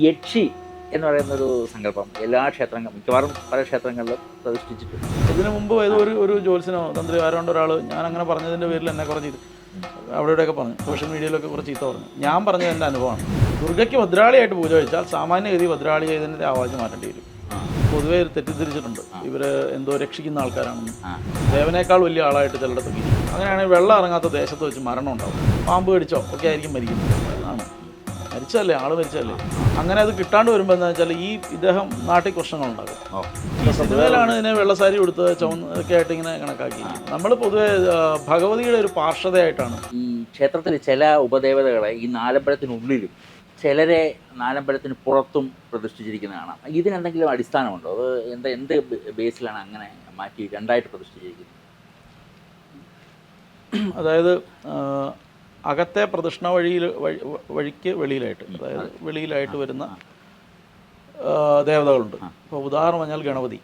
യക്ഷി എന്ന് പറയുന്ന ഒരു സങ്കല്പം എല്ലാ ക്ഷേത്രങ്ങളും മിക്കവാറും പല ക്ഷേത്രങ്ങളിലും പ്രതിഷ്ഠിച്ചിട്ടുണ്ട്. ഇതിനു മുമ്പ് ഏതോ ഒരു ഒരു ജോത്സ്യനോ തന്ത്രി ആരോണ്ട് ഒരാൾ ഞാൻ അങ്ങനെ പറഞ്ഞതിന്റെ പേരിൽ എന്നെ കുറച്ച് ഇത് അവിടെ ഇവിടെയൊക്കെ പറഞ്ഞു. സോഷ്യൽ മീഡിയയിലൊക്കെ കുറച്ച് ചീത്ത പറഞ്ഞു. ഞാൻ പറഞ്ഞത് എന്റെ അനുഭവമാണ്. ദുർഗയ്ക്ക് ഭദ്രാളിയായിട്ട് പൂജ വെച്ചാൽ സാമാന്യഗതി ഭദ്രാളി ചെയ്തതിന്റെ ആവാജ് മാറ്റേണ്ടി വരും. പൊതുവേ തെറ്റിദ്ധരിച്ചിട്ടുണ്ട്. ഇവർ എന്തോ രക്ഷിക്കുന്ന ആൾക്കാരാണെന്ന്. ദേവനേക്കാൾ വലിയ ആളായിട്ട് ചിലയിടത്തൊക്കെ അങ്ങനെയാണെങ്കിൽ വെള്ളം ഇറങ്ങാത്ത ദേശത്ത് വെച്ച് മരണം ഉണ്ടാവും. പാമ്പ് കടിച്ചോ? ഒക്കെ ആയിരിക്കും മരിക്കുന്നത്. അതാണ്. മരിച്ചതല്ലേ ആൾ മരിച്ചല്ലേ അങ്ങനെ അത് കിട്ടാണ്ട് വരുമ്പോൾ എന്താ വെച്ചാൽ ഈ ഇദ്ദേഹം നാട്ടിൽ പ്രശ്നങ്ങളുണ്ടാകും ഉണ്ടാകും ഈ സിനിമയിലാണ് ഇതിനെ വെള്ളസാരി കൊടുത്ത് ചുവന്ന ഒക്കെ ആയിട്ട് ഇങ്ങനെ കണക്കാക്കി നമ്മൾ പൊതുവെ ഭഗവതിയുടെ ഒരു പാർശ്വതയായിട്ടാണ്. ഈ ക്ഷേത്രത്തിൽ ചില ഉപദേവതകളെ ഈ നാലമ്പലത്തിനുള്ളിലും ചിലരെ നാലമ്പലത്തിന് പുറത്തും പ്രതിഷ്ഠിച്ചിരിക്കുന്നത് കാണാം. ഇതിനെന്തെങ്കിലും അടിസ്ഥാനമുണ്ടോ? അത് എന്താ എന്ത് ബേസിലാണ് അങ്ങനെ മാറ്റി രണ്ടായിട്ട് പ്രതിഷ്ഠിച്ചിരിക്കുന്നത്? അതായത് അകത്തെ പ്രദക്ഷിണ വഴിയിൽ വഴി വഴിക്ക് വെളിയിലായിട്ട് അതായത് വെളിയിലായിട്ട് വരുന്ന ദേവതകളുണ്ട്. ഇപ്പോൾ ഉദാഹരണം പറഞ്ഞാൽ ഗണപതി.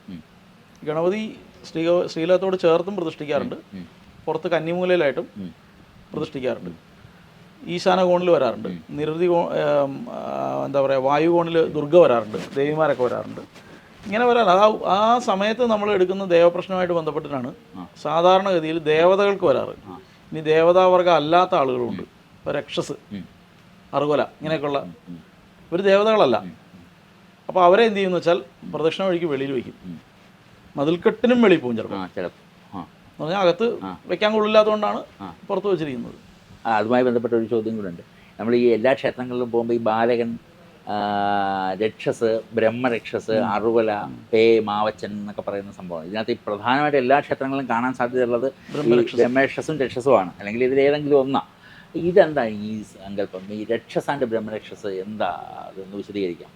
ഗണപതി ശ്രീ ശ്രീലത്തോട് ചേർത്തും പ്രതിഷ്ഠിക്കാറുണ്ട്. പുറത്ത് കന്നിമൂലയിലായിട്ടും. പ്രതിഷ്ഠിക്കാറുണ്ട്. ഈശാന കോണിൽ വരാറുണ്ട് നിരവധി കോ എന്താ പറയുക വായു കോണിൽ ദുർഗ വരാറുണ്ട്. ദേവിമാരൊക്കെ വരാറുണ്ട്. ഇങ്ങനെ വരാൻ ആ ആ സമയത്ത് നമ്മൾ എടുക്കുന്ന ദേവപ്രശ്നമായിട്ട് ബന്ധപ്പെട്ടിട്ടാണ് സാധാരണഗതിയിൽ ദേവതകൾക്ക് വരാറ്. ഇനി ദേവതാവർഗം അല്ലാത്ത ആളുകളുണ്ട്. ഇപ്പോൾ രക്ഷസ്. അറുകൊല ഇങ്ങനെയൊക്കെയുള്ള ഇവർ ദേവതകളല്ല. അപ്പോൾ അവരെ എന്ത് ചെയ്യുമെന്ന് വെച്ചാൽ പ്രദക്ഷിണ വഴിക്ക് വെളിയിൽ വയ്ക്കും മതിൽക്കെട്ടിനും വെളിയിൽ പോകും ചിലപ്പോൾ എന്ന് പറഞ്ഞാൽ അകത്ത് വെക്കാൻ കൊള്ളില്ലാത്തതുകൊണ്ടാണ്. പുറത്ത് വെച്ചിരിക്കുന്നത്. അതുമായി ബന്ധപ്പെട്ട ഒരു ചോദ്യം കൂടെ ഉണ്ട്. നമ്മൾ ഈ എല്ലാ ക്ഷേത്രങ്ങളിലും പോകുമ്പോൾ ഈ ബാലകൻ രക്ഷസ് ബ്രഹ്മരക്ഷസ് അറുവല പേ മാവച്ചൻ എന്നൊക്കെ പറയുന്ന സംഭവം. ഇതിനകത്ത് ഈ പ്രധാനമായിട്ട് എല്ലാ ക്ഷേത്രങ്ങളിലും കാണാൻ സാധ്യതയുള്ളത് ബ്രഹ്മരക്ഷസും. രക്ഷസുമാണ്. അല്ലെങ്കിൽ ഇതിൽ ഏതെങ്കിലും ഒന്നാ. ഇതെന്താ ഈ സങ്കല്പം? ഈ രക്ഷസ് ആൻഡ് ബ്രഹ്മരക്ഷസ് എന്താ? അതൊന്ന് വിശദീകരിക്കാം.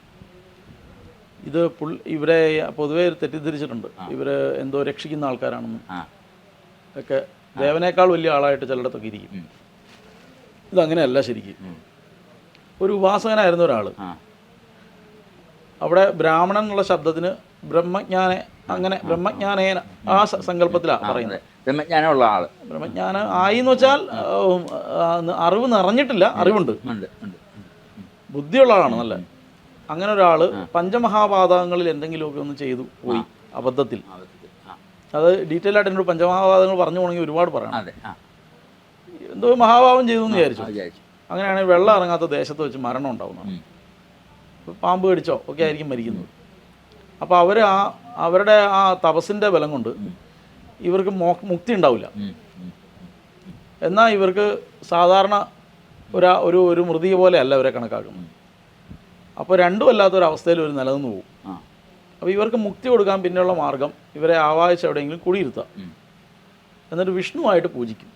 ഇത് ഇവരെ പൊതുവേ തെറ്റിദ്ധരിച്ചിട്ടുണ്ട്. ഇവർ എന്തോ രക്ഷിക്കുന്ന ആൾക്കാരാണെന്ന്. ഒക്കെ ദേവനേക്കാൾ വലിയ ആളായിട്ട് ചിലയിടത്തൊക്കെ ഇരിക്കും. ഇതങ്ങനെയല്ല ശരിക്കും. ഒരു ഉപാസകനായിരുന്ന ഒരാൾ അവിടെ ബ്രാഹ്മണൻ എന്നുള്ള ശബ്ദത്തിന് ബ്രഹ്മജ്ഞാനെ അങ്ങനെ ബ്രഹ്മജ്ഞാനേന ആ സങ്കല്പത്തിലാണ് പറയുന്നത്. ബ്രഹ്മജ്ഞാനമുള്ള ആൾ. ബ്രഹ്മജ്ഞാന ആയി എന്ന് വെച്ചാൽ അറിവ് നിറഞ്ഞിട്ടില്ല അറിവുണ്ട്. ബുദ്ധിയുള്ള ആളാണ് നല്ല. അങ്ങനെ ഒരാൾ പഞ്ചമഹാപാതകങ്ങളിൽ എന്തെങ്കിലുമൊക്കെ ഒന്ന് ചെയ്തു പോയി അബദ്ധത്തിൽ. അത് ഡീറ്റെയിൽ ആയിട്ട് എന്നോട് പഞ്ചമഹാപാതകങ്ങൾ പറഞ്ഞു പോകണമെങ്കിൽ ഒരുപാട് പറയണം. എന്തോ മഹാഭാവം ചെയ്തു എന്ന് വിചാരിച്ചു. അങ്ങനെയാണെങ്കിൽ വെള്ളം ഇറങ്ങാത്ത ദേശത്ത് വെച്ച് മരണം ഉണ്ടാവുന്നതാണ്. ഉം. ഇപ്പൊ പാമ്പ് കടിച്ചോ ഒക്കെ ആയിരിക്കും മരിക്കുന്നത്. അപ്പോൾ അവർ ആ അവരുടെ ആ തപസ്സിന്റെ ബലം കൊണ്ട് ഇവർക്ക് മോ മുക്തി ഉണ്ടാവില്ല. എന്നാൽ ഇവർക്ക് സാധാരണ ഒരാ ഒരു ഒരു പോലെ അല്ല ഇവരെ കണക്കാക്കുന്നത്. അപ്പോൾ രണ്ടും അല്ലാത്തൊരവസ്ഥയിൽ ഒരു നിലനിന്ന് പോകും. അപ്പോൾ ഇവർക്ക് മുക്തി കൊടുക്കാൻ പിന്നെയുള്ള മാർഗം ഇവരെ ആവാഹിച്ച് എവിടെയെങ്കിലും കുടിയിരുത്താം. എന്നിട്ട് വിഷ്ണുവായിട്ട് പൂജിക്കും.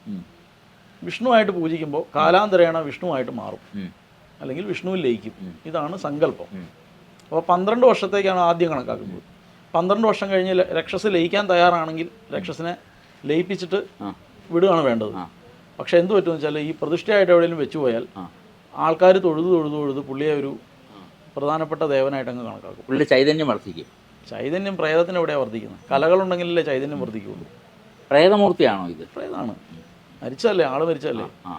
വിഷ്ണുവായിട്ട് പൂജിക്കുമ്പോൾ കാലാന്തരേണ വിഷ്ണുവായിട്ട് മാറും. അല്ലെങ്കിൽ വിഷ്ണുവിൽ ലയിക്കും. ഇതാണ് സങ്കല്പം. അപ്പോൾ പന്ത്രണ്ട് വർഷത്തേക്കാണ് ആദ്യം കണക്കാക്കുന്നത്. പന്ത്രണ്ട് വർഷം കഴിഞ്ഞ് രക്ഷസ് ലയിക്കാൻ തയ്യാറാണെങ്കിൽ രക്ഷസിനെ ലയിപ്പിച്ചിട്ട് വിടുകയാണ് വേണ്ടത്. പക്ഷേ എന്ത് പറ്റുമെന്ന് വെച്ചാൽ ഈ പ്രതിഷ്ഠയായിട്ട് എവിടെയെങ്കിലും വെച്ചു പോയാൽ ആൾക്കാർ തൊഴുതു തൊഴുതു തൊഴുത് പുള്ളിയെ ഒരു പ്രധാനപ്പെട്ട ദേവനായിട്ട് അങ്ങ് കണക്കാക്കും. പുള്ളിയുടെ ചൈതന്യം വർദ്ധിക്കും. ചൈതന്യം പ്രേതത്തിന് എവിടെയാണ് വർദ്ധിക്കുന്നത്? കലകളുണ്ടെങ്കിലല്ലേ ചൈതന്യം വർദ്ധിക്കുള്ളൂ പ്രേതമൂർത്തിയാണോ ഇത്? പ്രേതമാണ്. മരിച്ചതല്ലേ? ആൾ ആ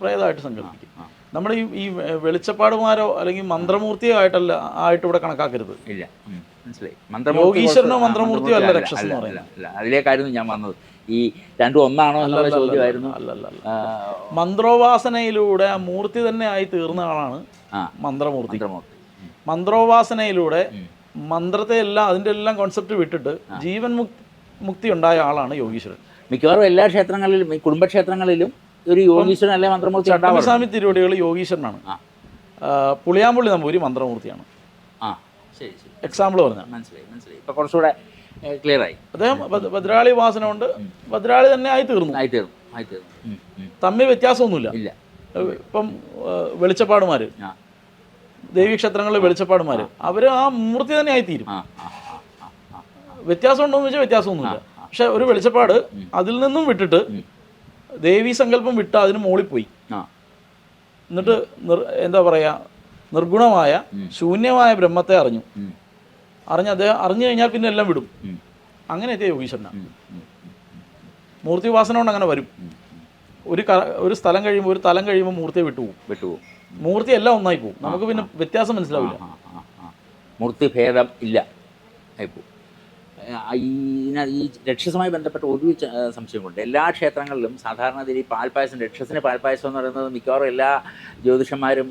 പ്രേതമായിട്ട് സങ്കല്പിക്കും. ആ. നമ്മുടെ ഈ ഈ വെളിച്ചപ്പാടുമാരോ അല്ലെങ്കിൽ മന്ത്രമൂർത്തിയോ ആയിട്ടല്ല ആയിട്ട് ഇവിടെ കണക്കാക്കരുത്. ഇല്ല. മനസ്സിലായി. മന്ത്രമൂർത്തിയോ അല്ല രക്ഷസ് എന്ന്. അതിലേക്കായിരുന്നു ഞാൻ വന്നത്. ഈ രണ്ടും ഒന്നാണോ എന്നുള്ള ചോദ്യമായിരുന്നു. അല്ലല്ല അല്ല മന്ത്രോപാസനയിലൂടെ ആ മൂർത്തി തന്നെ ആയി തീർന്ന ആളാണ് മന്ത്രമൂർത്തി. മന്ത്രോപാസനയിലൂടെ മന്ത്രത്തെ എല്ലാം അതിന്റെ എല്ലാം കോൺസെപ്റ്റ് വിട്ടിട്ട് ജീവൻ മുക്തി ഉണ്ടായ ആളാണ് യോഗീശ്വരൻ. മിക്കവാറും എല്ലാ ക്ഷേത്രങ്ങളിലും കുടുംബക്ഷേത്രങ്ങളിലും ഒരു യോഗീശ്വരൻ അല്ലെ മന്ത്രമൂർത്തി ഉണ്ടാവാറുണ്ട് സ്വാമി തിരുവടികൾ യോഗീശ്വരനാണ്. പുളിയാമ്പുള്ളി നമ്പൂരി മന്ത്രമൂർത്തിയാണ്. ആ ശരി ശരി. എക്സാമ്പിൾ പറഞ്ഞാൽ മനസ്സിലായി മനസ്സിലായി. ഇപ്പൊ കുറച്ചുകൂടെ ക്ലിയർ ആയി. അദ്ദേഹം ഭദ്ര- ഭദ്രാളി വാസന കൊണ്ട് ഭദ്രാളി തന്നെ ആയി തീർന്നു ആയി തീർന്നു ആയി തീർന്നു. തമ്മിൽ വ്യത്യാസമൊന്നുമില്ല. ഇല്ല. ഇപ്പം വെളിച്ചപ്പാടുമാർ ദേവീക്ഷേത്രങ്ങളിലെ വെളിച്ചപ്പാടുമാർ അവർ ആ. മൂർത്തി തന്നെ ആയിത്തീരും. വ്യത്യാസം ഉണ്ടോ എന്ന് വെച്ചാൽ വ്യത്യാസമൊന്നുമില്ല. പക്ഷെ ഒരു വെളിച്ചപ്പാട് അതിൽ നിന്നും വിട്ടിട്ട് ദേവീ സങ്കല്പം വിട്ട് അതിന് മുകളിൽ പോയി. എന്നിട്ട് നിർ എന്താ പറയുക നിർഗുണമായ ശൂന്യമായ ബ്രഹ്മത്തെ അറിഞ്ഞു. അറിഞ്ഞ അദ്ദേഹം അറിഞ്ഞു കഴിഞ്ഞാൽ പിന്നെ എല്ലാം വിടും. അങ്ങനെ എത്തിയ യോഗീശ്വരനാണ് ഉം. ഉം. മൂർത്തി ഉപാസന കൊണ്ട് അങ്ങനെ വരും. ഒരു ഒരു സ്ഥലം കഴിയുമ്പോൾ ഒരു തലം കഴിയുമ്പോൾ മൂർത്തിയെ വിട്ടുപോകും വിട്ടുപോകും മൂർത്തി എല്ലാം ഒന്നായി പോകും നമുക്ക് പിന്നെ വ്യത്യാസം മനസ്സിലാവില്ല. മൂർത്തി ഭേദം ആ. മൂർത്തിഭേദം ഇല്ല. ഇപ്പോൾ ഈ രക്ഷസുമായി ബന്ധപ്പെട്ട ഒരു സംശയമുണ്ട് എല്ലാ ക്ഷേത്രങ്ങളിലും സാധാരണ ഇതിൽ പാൽപ്പായസം രക്ഷസിന് പാൽപ്പായസം എന്ന് പറയുന്നത് മിക്കവാറും എല്ലാ ജ്യോതിഷന്മാരും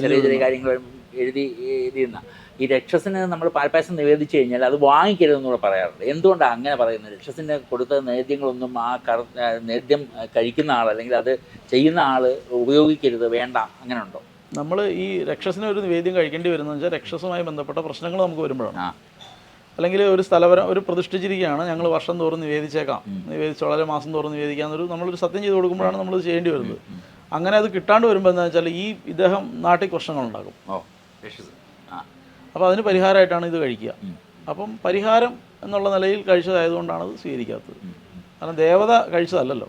ചെറിയ ചെറിയ കാര്യങ്ങളും എഴുതി എഴുതിയിരുന്ന ഈ രക്ഷസിന് നമ്മൾ പാൽപ്പായസം നിവേദിച്ചു കഴിഞ്ഞാൽ അത് വാങ്ങിക്കരുതെന്ന് കൂടെ പറയാറുണ്ട്. എന്തുകൊണ്ടാണ് അങ്ങനെ പറയുന്നത്? രക്ഷസിന് കൊടുത്ത നേദ്യങ്ങളൊന്നും ആ കറ നേദ്യം കഴിക്കുന്ന ആൾ അല്ലെങ്കിൽ അത് ചെയ്യുന്ന ആൾ ഉപയോഗിക്കരുത് വേണ്ട അങ്ങനെ ഉണ്ടോ? നമ്മൾ ഈ രക്ഷസിന് ഒരു നിവേദ്യം കഴിക്കേണ്ടി വരുന്നത് വെച്ചാൽ രക്ഷസുമായി ബന്ധപ്പെട്ട പ്രശ്നങ്ങൾ നമുക്ക് വരുമ്പോഴാണ്. ആ. അല്ലെങ്കിൽ ഒരു സ്ഥലപരം ഒരു പ്രതിഷ്ഠിച്ചിരിക്കുകയാണ്. ഞങ്ങൾ വർഷം തോറും നിവേദിച്ചേക്കാം. നിവേദിച്ച് വളരെ മാസം തോറും നിവേദിക്കാമെന്നൊരു നമ്മളൊരു സത്യം ചെയ്ത് കൊടുക്കുമ്പോഴാണ് നമ്മൾ ചെയ്യേണ്ടി വരുന്നത്. അങ്ങനെ അത് കിട്ടാണ്ട് വരുമ്പോൾ എന്താ വെച്ചാൽ ഈ ഇദ്ദേഹം നാട്ടിൽ പ്രശ്നങ്ങളുണ്ടാകും അപ്പോൾ അതിന് പരിഹാരമായിട്ടാണ് ഇത് കഴിക്കുക. അപ്പം പരിഹാരം എന്നുള്ള നിലയിൽ കഴിച്ചതായതുകൊണ്ടാണ് അത് സ്വീകരിക്കാത്തത്. കാരണം ദേവത കഴിച്ചതല്ലല്ലോ.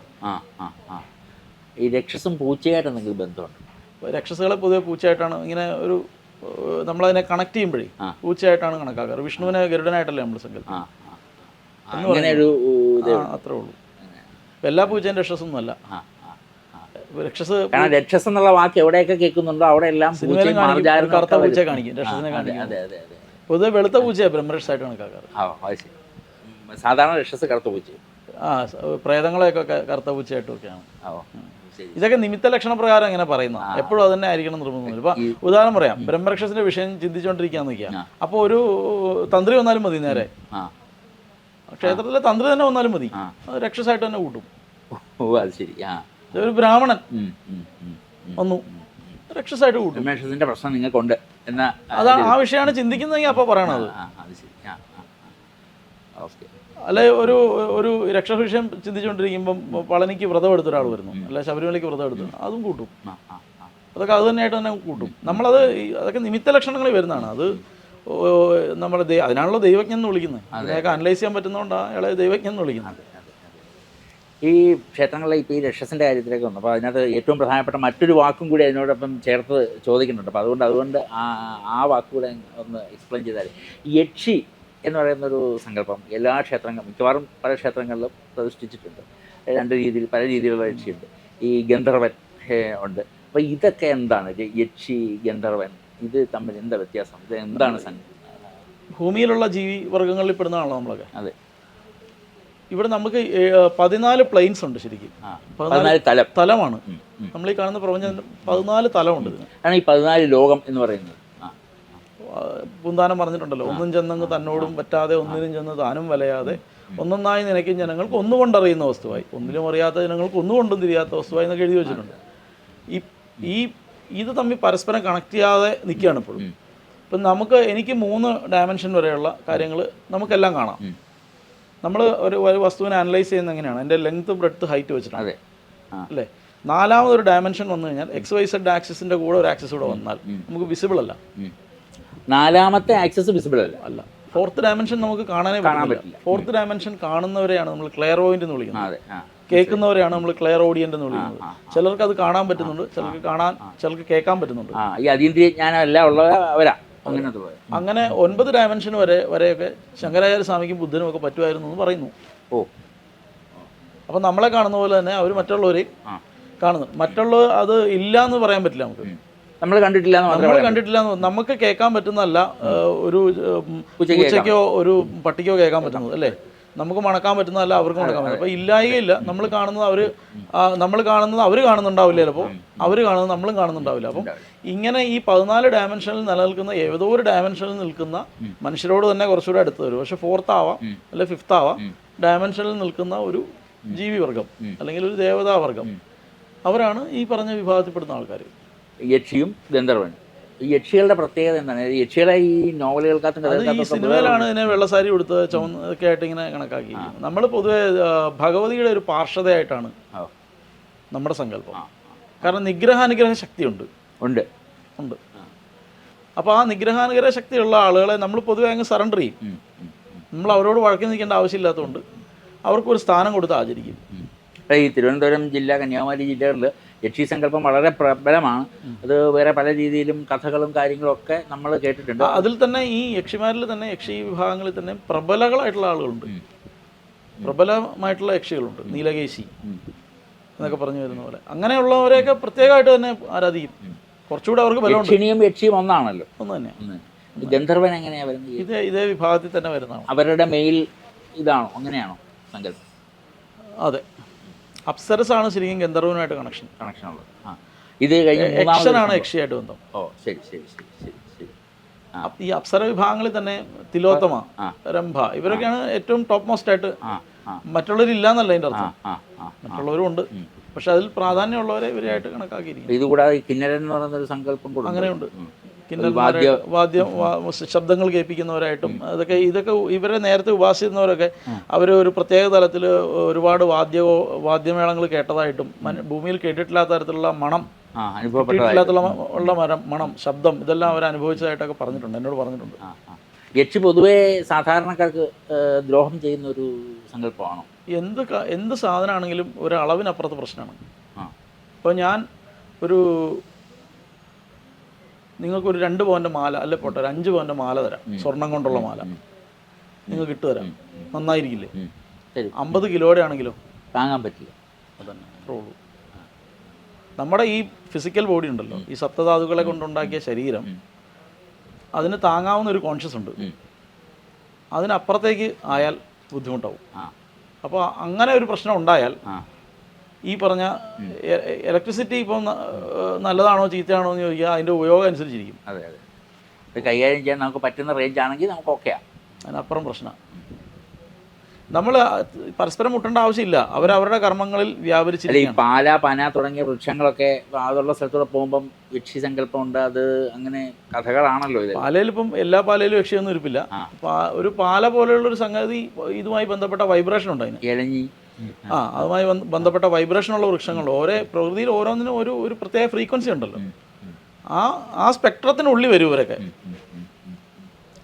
ഈ രക്ഷസും പൂച്ചയായിട്ട് എന്തെങ്കിലും ബന്ധമുണ്ട്? രക്ഷസുകളെ പൊതുവെ പൂച്ചയായിട്ടാണ് ഇങ്ങനെ ഒരു നമ്മളതിനെ കണക്ട് ചെയ്യുമ്പോഴേ ആ. പൂച്ചയായിട്ടാണ് കണക്കാക്കാറ്. വിഷ്ണുവിനെ ഗരുഡനായിട്ടല്ലേ നമ്മൾ സങ്കല്പം അത്രേ ഉള്ളൂ. എല്ലാ പൂച്ചയും രക്ഷസൊന്നും അല്ല. രക്ഷസ് രക്ഷസ് എന്നുള്ള വാക്ക് എവിടെയൊക്കെ കേൾക്കുന്നുണ്ടോ അവിടെ എല്ലാം കറുത്ത പൂച്ചയെ കാണിക്കും, രക്ഷസിനെ കാണിക്കും. പൊതുവെ വെളുത്ത പൂച്ചയാണ് ബ്രഹ്മരക്ഷസായിട്ട് കണക്കാക്കാറ്. സാധാരണ രക്ഷസ് കറുത്ത പൂച്ച ആ പ്രേതങ്ങളെയൊക്കെ കറുത്ത പൂച്ചയായിട്ടൊക്കെയാണ്. ഓ. ഇതൊക്കെ നിമിത്ത ലക്ഷണ പ്രകാരം ഇങ്ങനെ പറയുന്നു എപ്പോഴും അത് തന്നെ ആയിരിക്കണം നിർബന്ധമില്ല ഇപ്പൊ ഉദാഹരണം പറയാം. ബ്രഹ്മരക്ഷസിന്റെ വിഷയം ചിന്തിച്ചുകൊണ്ടിരിക്കാൻ വെക്കുക. അപ്പോൾ ഒരു തന്ത്രി വന്നാലും മതി നേരെ. ക്ഷേത്രത്തിലെ തന്ത്രി തന്നെ വന്നാലും മതി. രക്ഷസായിട്ട് തന്നെ കൂട്ടും. ഓ അത് ശരി. ആ. ഒരു ബ്രാഹ്മണൻ. വന്നു. രക്ഷസായിട്ട് കൂട്ടും. പ്രശ്നം നിങ്ങൾക്കുണ്ട് എന്ന അതാ ആ വിഷയമാണ് ചിന്തിക്കുന്നതെങ്കിൽ അപ്പോൾ പറയണത്. അത് ശരി. ഓക്കെ. അല്ലെ ഒരു ഒരു രക്ഷ വിഷയം ചിന്തിച്ചുകൊണ്ടിരിക്കുമ്പം പളനിക്ക് വ്രതം എടുത്ത ഒരാൾ വരുന്നു. അല്ലെ ശബരിമലയ്ക്ക് വ്രതം എടുത്തു അതും കൂട്ടും. അതൊക്കെ അത് തന്നെയായിട്ട് തന്നെ കൂട്ടും. നമ്മളത് അതൊക്കെ നിമിത്ത ലക്ഷണങ്ങളിൽ വരുന്നതാണ്. അത് നമ്മുടെ ദൈ- അതിനാണല്ലോ ദൈവജ്ഞൻ എന്ന് വിളിക്കുന്നത്. അതിനെയൊക്കെ അനലൈസ് ചെയ്യാൻ പറ്റുന്നതുകൊണ്ടാണ് അയാളെ ദൈവജ്ഞൻ എന്ന് വിളിക്കുന്നത്. ഈ ക്ഷേത്രങ്ങളിലെ ഇപ്പോൾ ഈ രക്ഷസിന്റെ കാര്യത്തിലേക്ക് വന്നു അപ്പോൾ അതിനകത്ത് ഏറ്റവും പ്രധാനപ്പെട്ട മറ്റൊരു വാക്കും കൂടി അതിനോടൊപ്പം ചേർത്ത് ചോദിക്കുന്നുണ്ട്. അപ്പോൾ അതുകൊണ്ട് അതുകൊണ്ട് ആ ആ വാക്കുകൂടെ ഒന്ന് എക്സ്പ്ലെയിൻ ചെയ്താൽ യക്ഷി എന്ന് പറയുന്നൊരു സങ്കല്പം. എല്ലാ ക്ഷേത്രങ്ങളും മിക്കവാറും പല ക്ഷേത്രങ്ങളിലും പ്രതിഷ്ഠിച്ചിട്ടുണ്ട്. രണ്ട് രീതിയിൽ പല രീതിയിലുള്ള യക്ഷിയുണ്ട് ഈ ഗന്ധർവൻ ഉണ്ട്. അപ്പോൾ ഇതൊക്കെ എന്താണ്? യക്ഷി ഗന്ധർവൻ ഇത് തമ്മിൽ എന്താ വ്യത്യാസം? ഇത് എന്താണ് ഭൂമിയിലുള്ള ജീവി വർഗങ്ങളിൽ പെടുന്നതാണല്ലോ നമ്മളൊക്കെ. അതെ. ഇവിടെ നമുക്ക് പതിനാല് പ്ലെയിൻസ് ഉണ്ട് ശരിക്കും. പതിനാല് തലം. തലമാണ്. നമ്മൾ ഈ കാണുന്ന പ്രപഞ്ചം പതിനാല് തലമുണ്ട്. ആണ് ഈ പതിനാല് ലോകം എന്ന് പറയുന്നത്. പൂന്താനം പറഞ്ഞിട്ടുണ്ടല്ലോ. ഒന്നും ചെന്നങ്ങ് തന്നോടും പറ്റാതെ ഒന്നിനും ചെന്ന് താനും വലയാതെ ഒന്നൊന്നായി നിനക്കും ജനങ്ങൾക്ക് ഒന്നുകൊണ്ടറിയുന്ന വസ്തുവായി. ഒന്നിലും അറിയാത്ത ജനങ്ങൾക്ക് ഒന്നുകൊണ്ടും തിരിയാത്ത വസ്തുവായി എന്നൊക്കെ എഴുതി വെച്ചിട്ടുണ്ട്. ഈ ഈ ഇത് തമ്മിൽ പരസ്പരം കണക്ട് ചെയ്യാതെ നിൽക്കുകയാണ് ഇപ്പോഴും. ഇപ്പം നമുക്ക് എനിക്ക് മൂന്ന് ഡയമെൻഷൻ വരെയുള്ള കാര്യങ്ങൾ നമുക്കെല്ലാം കാണാം. നമ്മൾ ഒരു ഒരു വസ്തുവിനെ അനലൈസ് ചെയ്യുന്ന എങ്ങനെയാണ്? എന്റെ ലെങ്ത് ബ്രെഡ്ത്ത് ഹൈറ്റ് വെച്ചിട്ടാണ്. അല്ലേ? നാലാമതൊരു ഡയമെൻഷൻ വന്നു കഴിഞ്ഞാൽ എക്സ് വൈ സെഡ് ആക്സിസിന്റെ കൂടെ ഒരു ആക്സിസ് കൂടെ വന്നാൽ നമുക്ക് വിസിബിൾ അല്ല. നാലാമത്തെ ആക്സസ് വിസിബിൾ അല്ല. അല്ല. ഫോർത്ത് ഡയമെൻഷൻ നമുക്ക് കാണാനേ കാണാൻ പറ്റില്ല. ഫോർത്ത് ഡയമെൻഷൻ കാണുന്നവരെയാണ് നമ്മൾ ക്ലെയർ ഓയിന്റ് എന്ന് വിളിക്കുന്നത്. അതെ കേൾക്കുന്നവരെയാണ് നമ്മൾ ക്ലെയർ ഓഡിയന്റ് എന്ന് വിളിക്കുന്നത്. ചിലർക്ക് അത് കാണാൻ പറ്റുന്നുണ്ട് ചിലർക്ക് കാണാൻ ചിലർക്ക് കേൾക്കാൻ പറ്റുന്നുണ്ട്. ഈ അതീന്ദ്രിയ ജ്ഞാനം എല്ലാം ഉള്ള അവരാ അങ്ങനത്തെ അങ്ങനെ ഒൻപത് ഡയമെൻഷൻ വരെ വരെയൊക്കെ ശങ്കരാചാര്യ സ്വാമിക്കും ബുദ്ധനും ഒക്കെ പറ്റുമായിരുന്നു എന്ന് പറയുന്നു. ഓ. അപ്പം നമ്മളെ കാണുന്ന പോലെ തന്നെ അവർ മറ്റുള്ളവരെയും കാണുന്നു. മറ്റുള്ള അത് ഇല്ല എന്ന് പറയാൻ പറ്റില്ല നമുക്ക്. നമ്മൾ കണ്ടിട്ടില്ല നമ്മൾ കണ്ടിട്ടില്ല നമുക്ക് കേൾക്കാൻ പറ്റുന്നതല്ല ഒരു ഉച്ചയ്ക്കോ ഒരു പട്ടിക്കോ കേൾക്കാൻ പറ്റുന്നത് അല്ലേ? നമുക്ക് മണക്കാൻ പറ്റുന്നതല്ല അവർക്ക് മണക്കാൻ പറ്റും അപ്പോൾ ഇല്ലായികയില്ല നമ്മൾ കാണുന്നത് അവർ നമ്മൾ കാണുന്നത് അവർ കാണുന്നുണ്ടാവില്ല ചിലപ്പോൾ അവർ കാണുന്നത് നമ്മളും കാണുന്നുണ്ടാവില്ല. അപ്പം ഇങ്ങനെ ഈ പതിനാല് ഡയമെൻഷനിൽ നിലനിൽക്കുന്ന ഏതോ ഒരു ഡയമെൻഷനിൽ നിൽക്കുന്ന മനുഷ്യരോട് തന്നെ കുറച്ചുകൂടെ അടുത്ത് വരും. പക്ഷെ ഫോർത്ത് ആവാം അല്ലെ ഫിഫ്ത്ത് ആവാം ഡയമെൻഷനിൽ നിൽക്കുന്ന ഒരു ജീവിവർഗം അല്ലെങ്കിൽ ഒരു ദേവതാവർഗം. അവരാണ് ഈ പറഞ്ഞ വിഭാഗത്തിൽപ്പെടുന്ന ആൾക്കാർ യക്ഷിയും ഗന്ധർവനും ഈ യക്ഷികളുടെ പ്രത്യേകത എന്താണ്? യക്ഷികളെ ഈ നോവലുകൾക്കകത്തും ഈ സിനിമയിലാണ് ഇതിനെ വെള്ളസാരി കൊടുത്ത് ചുവന്നൊക്കെ ആയിട്ട് ഇങ്ങനെ കണക്കാക്കി നമ്മൾ പൊതുവെ ഭഗവതിയുടെ ഒരു പാർശ്വതയായിട്ടാണ് നമ്മുടെ സങ്കല്പം. കാരണം നിഗ്രഹാനുഗ്രഹ ശക്തിയുണ്ട്. ഉണ്ട്. ഉണ്ട്. അപ്പോൾ ആ നിഗ്രഹാനുഗ്രഹ ശക്തിയുള്ള ആളുകളെ നമ്മൾ പൊതുവെ അങ്ങ് സറണ്ടർ ചെയ്യും. നമ്മൾ അവരോട് വഴക്കി നിൽക്കേണ്ട ആവശ്യമില്ലാത്തതുകൊണ്ട് അവർക്കൊരു സ്ഥാനം കൊടുത്ത് ആചരിക്കും. ഈ തിരുവനന്തപുരം ജില്ല കന്യാകുമാരി ജില്ലകളിൽ യക്ഷി സങ്കല്പം വളരെ പ്രബലമാണ്. അത് വേറെ പല രീതിയിലും കഥകളും കാര്യങ്ങളും ഒക്കെ നമ്മൾ കേട്ടിട്ടുണ്ട്. അതിൽ തന്നെ ഈ യക്ഷിമാരിൽ തന്നെ യക്ഷി വിഭാഗങ്ങളിൽ തന്നെ പ്രബലകളായിട്ടുള്ള ആളുകളുണ്ട്. പ്രബലമായിട്ടുള്ള യക്ഷികളുണ്ട്. നീലകേശി എന്നൊക്കെ പറഞ്ഞു വരുന്ന പോലെ. അങ്ങനെയുള്ളവരെയൊക്കെ പ്രത്യേകമായിട്ട് തന്നെ ആരാധിക്കും. കുറച്ചുകൂടെ അവർക്ക് ബലമുണ്ട്. യക്ഷിണിയും യക്ഷിയും ഒന്നാണല്ലോ. ഒന്ന് തന്നെ. ഒന്ന്. ഗന്ധർവൻ എങ്ങനെയാ വരുന്നത്? ഇതേ ഇതേ വിഭാഗത്തിൽ തന്നെ വരുന്നതാണ്. അവരുടെ മെയിൽ ഇതാണോ? അങ്ങനെയാണോ സങ്കല്പം? അതെ. അപ്സരസ് ആണ് ശരിക്കും ഗന്ധർവനുമായിട്ട് കണക്ഷൻ കണക്ഷൻ ഉള്ളത്. ആ. ഇത് കഴിഞ്ഞ് മൂന്നാമത് യക്ഷനാണ് യക്ഷിയായിട്ട് ബന്ധം. ഓ ശരി ശരി ശരി ശരി ശരി. ആ. ഈ അപ്സര വിഭാഗങ്ങളിൽ തന്നെ തിലോത്തമ ആ. രംഭ ഇവരൊക്കെയാണ് ഏറ്റവും ടോപ്പ് മോസ്റ്റ് ആയിട്ട് ആ ആ. മറ്റുള്ളവരില്ല എന്നല്ല അതിന്റെ ആ അർത്ഥം. ആ ആ മറ്റുള്ളവരും ഉണ്ട്. പക്ഷെ അതിൽ പ്രാധാന്യമുള്ളവരെ ഇവരെയായിട്ട് കണക്കാക്കിയിരിക്കും ഇതുകൂടാതെ ഈ കിന്നരൻ എന്ന് പറയുന്ന ഒരു സങ്കല്പം കൂടെ അങ്ങനെയുണ്ട്. ഉം. വാദ്യം ശബ്ദങ്ങൾ കേൾപ്പിക്കുന്നവരായിട്ടും അതൊക്കെ ഇതൊക്കെ ഇവരെ നേരത്തെ ഉപാസിക്കുന്നവരൊക്കെ അവർ ഒരു പ്രത്യേക തലത്തിൽ ഒരുപാട് വാദ്യ വാദ്യമേളങ്ങൾ കേട്ടതായിട്ടും ഭൂമിയിൽ കേട്ടിട്ടില്ലാത്ത തരത്തിലുള്ള മണം കേട്ടിട്ടില്ലാത്തുള്ള ഉള്ള മരം മണം ശബ്ദം ഇതെല്ലാം അവർ അനുഭവിച്ചതായിട്ടൊക്കെ പറഞ്ഞിട്ടുണ്ട് എന്നോട് പറഞ്ഞിട്ടുണ്ട്. യക്ഷി പൊതുവേ സാധാരണക്കാർക്ക് ദ്രോഹം ചെയ്യുന്ന ഒരു സങ്കല്പമാണോ? എന്ത് എന്ത് സാധനമാണെങ്കിലും ഒരളവിനപ്പുറത്ത് പ്രശ്നമാണ്. അപ്പോൾ ഞാൻ ഒരു നിങ്ങൾക്കൊരു രണ്ട് പവന്റെ മാല അല്ലെ പോട്ടെ ഒരു അഞ്ച് പവന്റെ മാല തരാം. സ്വർണം കൊണ്ടുള്ള മാല. നിങ്ങൾക്ക് ഇട്ട് തരാം. നന്നായിരിക്കില്ലേ. ശരി അമ്പത് കിലോയുടെ ആണെങ്കിലോ താങ്ങാൻ പറ്റില്ല. അതന്നെ നമ്മുടെ ഈ ഫിസിക്കൽ ബോഡി ഉണ്ടല്ലോ ഈ സപ്തധാതുക്കളെ കൊണ്ടുണ്ടാക്കിയ ശരീരം അതിന് താങ്ങാവുന്ന ഒരു കോൺഷ്യസ് ഉണ്ട്. അതിനപ്പുറത്തേക്ക് ആയാൽ ബുദ്ധിമുട്ടാവും. അപ്പോൾ അങ്ങനെ ഒരു പ്രശ്നം ഉണ്ടായാൽ ഈ പറഞ്ഞ ഇലക്ട്രിസിറ്റി ഇപ്പം നല്ലതാണോ ചീത്തയാണോ എന്ന് ചോദിക്കുക അതിന്റെ ഉപയോഗം അനുസരിച്ചിരിക്കും. അതെ അതെ. ഇത് കൈകാര്യം ചെയ്യാൻ നമുക്ക് പറ്റുന്ന റേഞ്ച് ആണെങ്കിൽ നമുക്ക് ഓക്കെയാണ് അതിനപ്പുറം പ്രശ്നമാണ് നമ്മൾ പരസ്പരം മുട്ടേണ്ട ആവശ്യമില്ല. അവരവരുടെ കർമ്മങ്ങളിൽ വ്യാപരിച്ചിരിക്കുകയാണ്. പാല പന തുടങ്ങിയ വൃക്ഷങ്ങളൊക്കെ അതുള്ള സ്ഥലത്തൂടെ പോകുമ്പം യക്ഷി സങ്കല്പമുണ്ട് അത് അങ്ങനെ കഥകളാണല്ലോ ഇത്. പാലയിൽ ഇപ്പം എല്ലാ പാലയിലും യക്ഷിയൊന്നും ഇരിപ്പില്ല. ഒരു പാല പോലെയുള്ള ഒരു സംഗതി ഇതുമായി ബന്ധപ്പെട്ട വൈബ്രേഷൻ ഉണ്ട് അതിന്. ഇലഞ്ഞി. ആ അതുമായി ബന്ധപ്പെട്ട വൈബ്രേഷനുള്ള വൃക്ഷങ്ങൾ ഓരോ പ്രകൃതിയിൽ ഓരോന്നിനും ഒരു ഒരു പ്രത്യേക ഫ്രീക്വൻസി ഉണ്ടല്ലോ. ആ ആ സ്പെക്ട്രത്തിനുള്ളിൽ വരും ഇവരൊക്കെ.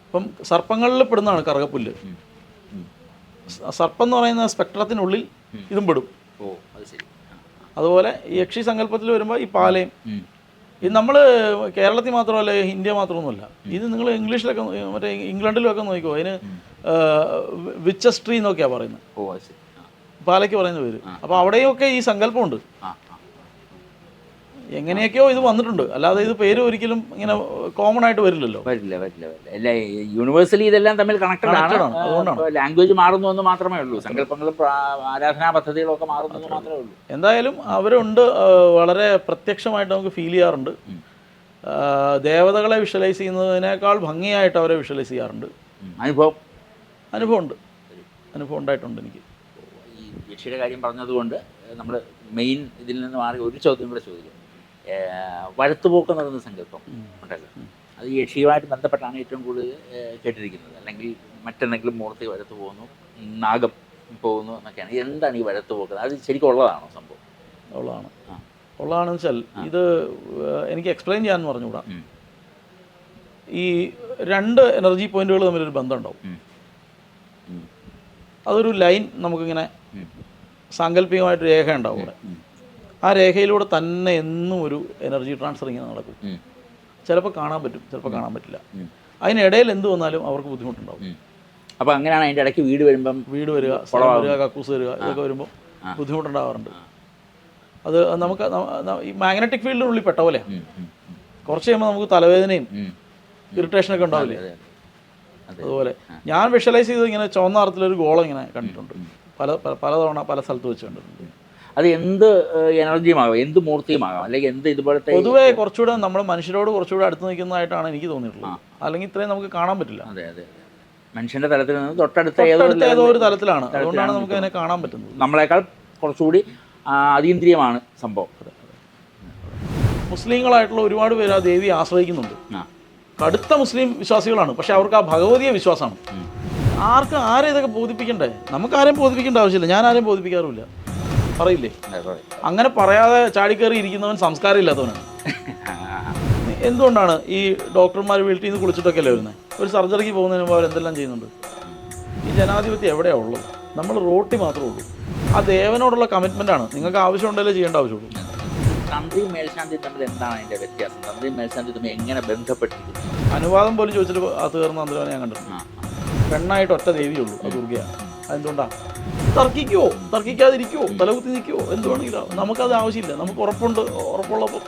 ഇപ്പം സർപ്പങ്ങളിൽ പെടുന്നതാണ് കറുകപ്പുല്ല്. സർപ്പം എന്ന് പറയുന്ന സ്പെക്ട്രത്തിനുള്ളിൽ ഇതും പെടും. അതുപോലെ ഈ യക്ഷി സങ്കല്പത്തിൽ വരുമ്പോൾ ഈ പാലയും. ഇത് നമ്മൾ കേരളത്തിൽ മാത്രമല്ല ഇന്ത്യ മാത്രമൊന്നുമല്ല. ഇത് നിങ്ങൾ ഇംഗ്ലീഷിലൊക്കെ മറ്റേ ഇംഗ്ലണ്ടിലൊക്കെ നോക്കിക്കോ. അതിന് വിച്ചസ്ട്രീ എന്നൊക്കെയാണ് പറയുന്നത്. പാലയ്ക്ക് പറയുന്ന പേര്. അപ്പോൾ അവിടെയൊക്കെ ഈ സങ്കല്പമുണ്ട്. എങ്ങനെയൊക്കെയോ ഇത് വന്നിട്ടുണ്ട്. അല്ലാതെ ഇത് പേര് ഒരിക്കലും ഇങ്ങനെ കോമൺ ആയിട്ട് വരില്ലല്ലോ. വരില്ല വരില്ല വരില്ല. യൂണിവേഴ്സലി ഇതെല്ലാം തമ്മിൽ കണക്റ്റഡ് ആണ്. ലാംഗ്വേജ് മാറുന്നു എന്ന് മാത്രമേ ഉള്ളൂ. സങ്കല്പങ്ങളും ആരാധനാ പദ്ധതികളും ഒക്കെ മാറുന്നു മാത്രമേ ഉള്ളൂ. എന്തായാലും അവരുണ്ട് വളരെ പ്രത്യക്ഷമായിട്ട് നമുക്ക് ഫീൽ ചെയ്യാറുണ്ട്. ദേവതകളെ വിഷ്വലൈസ് ചെയ്യുന്നതിനേക്കാൾ ഭംഗിയായിട്ട് അവരെ വിഷ്വലൈസ് ചെയ്യാറുണ്ട്. അനുഭവം. അനുഭവമുണ്ട്. അനുഭവം ഉണ്ടായിട്ടുണ്ട് എനിക്ക്. യക്ഷിയുടെ കാര്യം പറഞ്ഞതുകൊണ്ട് നമ്മൾ മെയിൻ ഇതിൽ നിന്ന് മാറി ഒരു ചോദ്യം കൂടെ ചോദിക്കും. വഴുത്തുപോക്ക് പറയുന്ന സങ്കല്പം ഉണ്ടല്ലോ. അത് യക്ഷിയുമായിട്ട് ബന്ധപ്പെട്ടാണ് ഏറ്റവും കൂടുതൽ കേട്ടിരിക്കുന്നത്. അല്ലെങ്കിൽ മറ്റെന്തെങ്കിലും മൂർത്തി വഴത്തു പോകുന്നു നാഗം പോകുന്നു എന്നൊക്കെയാണ്. എന്താണ് ഈ വഴുത്തുപോക്ക് അത് ശരിക്കും ഉള്ളതാണോ സംഭവം? ഉള്ളതാണ്. ഉള്ളതാണെന്ന് വെച്ചാൽ ഇത് എനിക്ക് എക്സ്പ്ലെയിൻ ചെയ്യാൻ പറഞ്ഞുകൂടാ. ഈ രണ്ട് എനർജി പോയിന്റുകൾ തമ്മിലൊരു ബന്ധം ഉണ്ടാവും. ഉം. ഉം. അതൊരു ലൈൻ നമുക്കിങ്ങനെ. സാങ്കല്പികമായിട്ട് രേഖ ഉണ്ടാവും അവിടെ. ആ രേഖയിലൂടെ തന്നെ എന്നും ഒരു എനർജി ട്രാൻസ്ഫർ ഇങ്ങനെ നടക്കും. ചിലപ്പോൾ കാണാൻ പറ്റും ചിലപ്പോൾ കാണാൻ പറ്റില്ല. അതിനിടയിൽ എന്ത് വന്നാലും അവർക്ക് ബുദ്ധിമുട്ടുണ്ടാവും. അപ്പോൾ അങ്ങനെയാണ് അതിന്റെ ഇടയ്ക്ക് വീട് വരുമ്പം വീട് വരിക വരിക കക്കൂസ് വരിക ഇതൊക്കെ വരുമ്പോൾ. ബുദ്ധിമുട്ടുണ്ടാവാറുണ്ട്. അത് നമുക്ക് ഈ മാഗ്നറ്റിക് ഫീൽഡിനുള്ളിൽ പെട്ട പോലെ. കുറച്ച് കഴിയുമ്പോൾ നമുക്ക് തലവേദനയും ഇറിറ്റേഷൻ ഇറിറ്റേഷനൊക്കെ ഉണ്ടാവില്ലേ? അതെ, അതെ. അതുപോലെ. ഞാൻ വിഷ്വലൈസ് ചെയ്ത് ഇങ്ങനെ ചുവന്ന നിറത്തിലൊരു ഗോളം ഇങ്ങനെ കണ്ടിട്ടുണ്ട്. പല പല- പലതവണ പല സ്ഥലത്ത് വെച്ച് കണ്ടിട്ടുണ്ട് അത് എന്ത് എനർജിയുമാകാം എന്ത് മൂർത്തിയുമാകാം അല്ലെങ്കിൽ എന്ത് ഇതുപോലത്തെ പൊതുവെ കുറച്ചുകൂടെ നമ്മൾ മനുഷ്യരോട് കുറച്ചുകൂടെ അടുത്ത് നിൽക്കുന്നതായിട്ടാണ് എനിക്ക് തോന്നിയിട്ടുള്ളത്. അല്ലെങ്കിൽ ഇത്രയും നമുക്ക് കാണാൻ പറ്റില്ല. അതെ അതെ മനുഷ്യന്റെ തലത്തിൽ നിന്ന് തൊട്ടടുത്ത ഏതോ ഒരു തലത്തിലാണ്. അതുകൊണ്ടാണ് നമുക്ക് അതിനെ കാണാൻ പറ്റുന്നത്. നമ്മളെക്കാൾ കുറച്ചുകൂടി അതീന്ദ്രിയമാണ് സംഭവം. മുസ്ലിങ്ങളായിട്ടുള്ള ഒരുപാട് പേര് ആ ദേവിയെ ആശ്രയിക്കുന്നുണ്ട്. കടുത്ത മുസ്ലിം വിശ്വാസികളാണ്. പക്ഷെ അവർക്ക് ആ ഭഗവതിയെ വിശ്വാസമാണ്. ആർക്കും ആരെ ഇതൊക്കെ ബോധിപ്പിക്കണ്ടേ? നമുക്ക് ആരെയും ബോധിപ്പിക്കേണ്ട ആവശ്യമില്ല. ഞാൻ ആരെയും ബോധിപ്പിക്കാറുമില്ല. പറയില്ലേ? അങ്ങനെ പറയാതെ ചാടിക്കേറി ഇരിക്കുന്നവൻ സംസ്കാരം ഇല്ലാത്തവനാണ് എന്തുകൊണ്ടാണ് ഈ ഡോക്ടർമാർ വീട്ടിൽ നിന്ന് കുളിച്ചിട്ടൊക്കെ വരുന്നത് ഒരു സർജറിക്ക് പോകുന്നതിന് മുമ്പ് അവരെന്തെല്ലാം ചെയ്യുന്നുണ്ട്? ഈ ജനാധിപത്യം എവിടെയാണ് ഉള്ളത്? നമ്മൾ റോട്ടി മാത്രമേ ഉള്ളൂ. ആ ദേവനോടുള്ള കമ്മിറ്റ്മെന്റ് ആണ്. നിങ്ങൾക്ക് ആവശ്യമുണ്ടല്ലേ ചെയ്യേണ്ട ആവശ്യമുള്ളൂ. തന്ത്രിയും മേൽശാന്തിയും തമ്മിൽ എന്താണ് അതിന്റെ വ്യത്യാസം? തന്ത്രിയും മേൽശാന്തിയും തമ്മിൽ എങ്ങനെ ബന്ധപ്പെട്ടിരിക്കുന്നു? അനുവാദം പോലും ചോദിച്ചിട്ട് അത് തീർന്ന അന്തരവനെ ഞാൻ കണ്ടിട്ടുണ്ട് പെണ്ണായിട്ട് ഒറ്റ ദേവിയുള്ളൂ അത് ദുർഗയാണ് അതെന്തുകൊണ്ടാ? തർക്കിക്കുവോ? തർക്കിക്കാതിരിക്കുവോ? തലകുത്തി നിൽക്കുവോ? എന്ത് വേണമെങ്കിലും നമുക്കത് ആവശ്യമില്ല. നമുക്ക് ഉറപ്പുണ്ട് ഉറപ്പുള്ളപ്പോൾ